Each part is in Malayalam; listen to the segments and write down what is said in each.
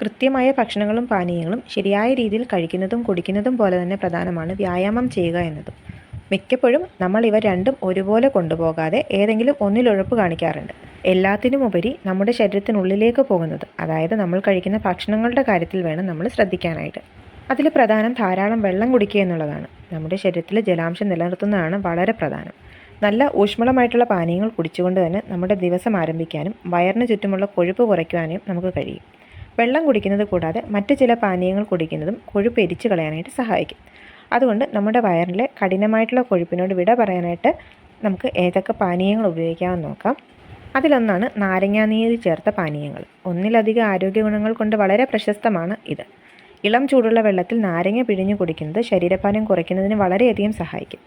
കൃത്യമായ ഭക്ഷണങ്ങളും പാനീയങ്ങളും ശരിയായ രീതിയിൽ കഴിക്കുന്നതും കുടിക്കുന്നതും പോലെ തന്നെ പ്രധാനമാണ് വ്യായാമം ചെയ്യുക എന്നതും. മിക്കപ്പോഴും നമ്മൾ ഇവ രണ്ടും ഒരുപോലെ കൊണ്ടുപോകാതെ ഏതെങ്കിലും ഒന്നിലൊഴപ്പ് കാണിക്കാറുണ്ട്. എല്ലാത്തിനുമുപരി നമ്മുടെ ശരീരത്തിനുള്ളിലേക്ക് പോകുന്നത് അതായത് നമ്മൾ കഴിക്കുന്ന ഭക്ഷണങ്ങളുടെ കാര്യത്തിൽ വേണം നമ്മൾ ശ്രദ്ധിക്കാനായിട്ട്. അതിൽ പ്രധാനം ധാരാളം വെള്ളം കുടിക്കുക എന്നുള്ളതാണ്. നമ്മുടെ ശരീരത്തിൽ ജലാംശം നിലനിർത്തുന്നതാണ് വളരെ പ്രധാനം. നല്ല ഊഷ്മളമായിട്ടുള്ള പാനീയങ്ങൾ കുടിച്ചുകൊണ്ട് തന്നെ നമ്മുടെ ദിവസം ആരംഭിക്കാനും വയറിന് ചുറ്റുമുള്ള കൊഴുപ്പ് കുറയ്ക്കുവാനും നമുക്ക് കഴിയും. വെള്ളം കുടിക്കുന്നത് കൂടാതെ മറ്റ് ചില പാനീയങ്ങൾ കുടിക്കുന്നതും കൊഴുപ്പ് എരിച്ചു കളയാനായിട്ട് സഹായിക്കും. അതുകൊണ്ട് നമ്മുടെ വയറിലെ കഠിനമായിട്ടുള്ള കൊഴുപ്പിനോട് വിട പറയാനായിട്ട് നമുക്ക് ഏതൊക്കെ പാനീയങ്ങൾ ഉപയോഗിക്കാമെന്ന് നോക്കാം. അതിലൊന്നാണ് നാരങ്ങാനീര് ചേർത്ത പാനീയങ്ങൾ. ഒന്നിലധികം ആരോഗ്യ ഗുണങ്ങൾ കൊണ്ട് വളരെ പ്രശസ്തമാണ് ഇത്. ഇളം ചൂടുള്ള വെള്ളത്തിൽ നാരങ്ങ പിഴിഞ്ഞു കുടിക്കുന്നത് ശരീരഭാരം കുറയ്ക്കുന്നതിന് വളരെയധികം സഹായിക്കും.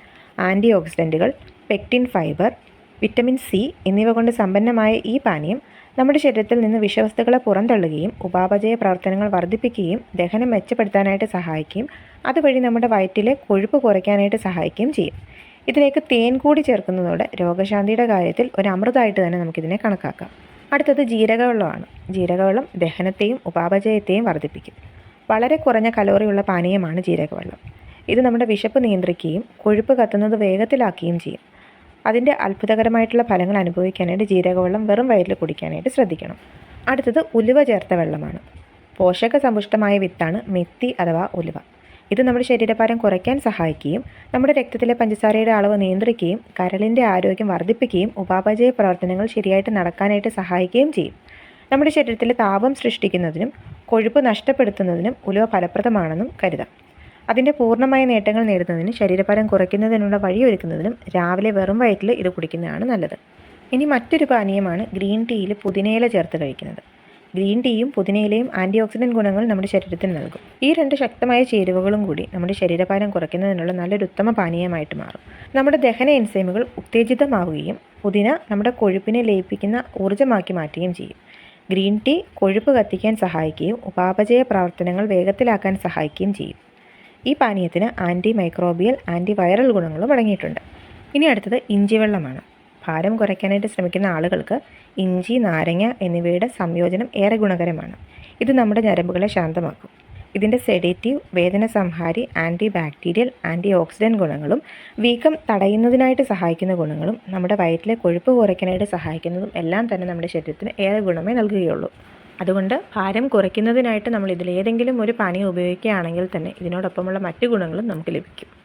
ആന്റി ഓക്സിഡന്റുകൾ പെക്റ്റിൻ ഫൈബർ വിറ്റമിൻ സി എന്നിവ കൊണ്ട് സമ്പന്നമായ ഈ പാനീയം നമ്മുടെ ശരീരത്തിൽ നിന്ന് വിഷവസ്തുക്കളെ പുറന്തള്ളുകയും ഉപാപചയ പ്രവർത്തനങ്ങൾ വർദ്ധിപ്പിക്കുകയും ദഹനം മെച്ചപ്പെടുത്താനായിട്ട് സഹായിക്കുകയും അതുവഴി നമ്മുടെ വയറ്റിലെ കൊഴുപ്പ് കുറയ്ക്കാനായിട്ട് സഹായിക്കുകയും ചെയ്യും. ഇതിലേക്ക് തേൻ കൂടി ചേർക്കുന്നതോടെ രോഗശാന്തിയുടെ കാര്യത്തിൽ ഒരു അമൃതമായിട്ട് തന്നെ നമുക്കിതിനെ കണക്കാക്കാം. അടുത്തത് ജീരകവെള്ളമാണ്. ജീരകവെള്ളം ദഹനത്തെയും ഉപാപചയത്തെയും വർദ്ധിപ്പിക്കും. വളരെ കുറഞ്ഞ കലോറിയുള്ള പാനീയമാണ് ജീരകവെള്ളം. ഇത് നമ്മുടെ വിശപ്പ് നിയന്ത്രിക്കുകയും കൊഴുപ്പ് കത്തുന്നത് വേഗത്തിലാക്കുകയും ചെയ്യും. അതിന്റെ അത്ഭുതകരമായിട്ടുള്ള ഫലങ്ങൾ അനുഭവിക്കാനായിട്ട് ജീരകവെള്ളം വെറും വയറ്റിൽ കുടിക്കാനായിട്ട് ശ്രദ്ധിക്കണം. അടുത്തത് ഉലുവ ചേർത്ത വെള്ളമാണ്. പോഷക സമ്പുഷ്ടമായ വിത്താണ് മെത്തി അഥവാ ഉലുവ. ഇത് നമ്മുടെ ശരീരഭാരം കുറയ്ക്കാൻ സഹായിക്കുകയും നമ്മുടെ രക്തത്തിലെ പഞ്ചസാരയുടെ അളവ് നിയന്ത്രിക്കുകയും കരളിന്റെ ആരോഗ്യം വർദ്ധിപ്പിക്കുകയും ഉപാപചയ പ്രവർത്തനങ്ങൾ ശരിയായിട്ട് നടക്കാനായിട്ട് സഹായിക്കുകയും ചെയ്യും. നമ്മുടെ ശരീരത്തിലെ താപം സൃഷ്ടിക്കുന്നതിനും കൊഴുപ്പ് നഷ്ടപ്പെടുത്തുന്നതിനും ഉലുവ ഫലപ്രദമാണെന്നും കരുതാം. അതിന്റെ പൂർണമായ നേട്ടങ്ങൾ നേടുന്നതിന് ശരീരഭാരം കുറയ്ക്കുന്നതിനുള്ള വഴിയൊരുക്കുന്നതിനും രാവിലെ വെറും വയറ്റിൽ ഇത് കുടിക്കുന്നതാണ് നല്ലത്. ഇനി മറ്റൊരു പാനീയമാണ് ഗ്രീൻ ടീയിൽ പുതിനയില ചേർത്ത് കഴിക്കുന്നത്. ഗ്രീൻ ടീയും പുതിനയിലയും ആന്റി ഓക്സിഡന്റ് ഗുണങ്ങൾ നമ്മുടെ ശരീരത്തിന് നൽകും. ഈ രണ്ട് ശക്തമായ ചേരുവകളും കൂടി നമ്മുടെ ശരീരഭാരം കുറയ്ക്കുന്നതിനുള്ള നല്ലൊരു ഉത്തമ പാനീയമായിട്ട് മാറും. നമ്മുടെ ദഹന എൻസൈമുകൾ ഉത്തേജിതമാവുകയും പുതിന നമ്മുടെ കൊഴുപ്പിനെ ലയിപ്പിക്കുന്ന ഊർജമാക്കി മാറ്റുകയും ചെയ്യും. ഗ്രീൻ ടീ കൊഴുപ്പ് കത്തിക്കാൻ സഹായിക്കുകയും ഉപാപചയ പ്രവർത്തനങ്ങൾ വേഗത്തിലാക്കാൻ സഹായിക്കുകയും ചെയ്യും. ഈ പാനീയത്തിന് ആന്റി മൈക്രോബിയൽ ആന്റി വൈറൽ ഗുണങ്ങളും അടങ്ങിയിട്ടുണ്ട്. ഇനി അടുത്തത് ഇഞ്ചി വെള്ളമാണ്. ഭാരം കുറയ്ക്കാനായിട്ട് ശ്രമിക്കുന്ന ആളുകൾക്ക് ഇഞ്ചി നാരങ്ങ എന്നിവയുടെ സംയോജനം ഏറെ ഗുണകരമാണ്. ഇത് നമ്മുടെ ഞരമ്പുകളെ ശാന്തമാക്കും. ഇതിന്റെ സെഡേറ്റീവ് വേദന സംഹാരി ആന്റി ബാക്ടീരിയൽ ആന്റി ഓക്സിഡന്റ് ഗുണങ്ങളും വീക്കം തടയുന്നതിനായിട്ട് സഹായിക്കുന്ന ഗുണങ്ങളും നമ്മുടെ വയറ്റിലെ കൊഴുപ്പ് കുറയ്ക്കാനായിട്ട് സഹായിക്കുന്നതും എല്ലാം തന്നെ നമ്മുടെ ശരീരത്തിന് ഏറെ ഗുണമേ നൽകുകയുള്ളൂ. അതുകൊണ്ട് ഭാരം കുറയ്ക്കുന്നതിനായിട്ട് നമ്മൾ ഇതിലേതെങ്കിലും ഒരു പാനീയം ഉപയോഗിക്കുകയാണെങ്കിൽ തന്നെ ഇതിനോടൊപ്പമുള്ള മറ്റു ഗുണങ്ങളും നമുക്ക് ലഭിക്കും.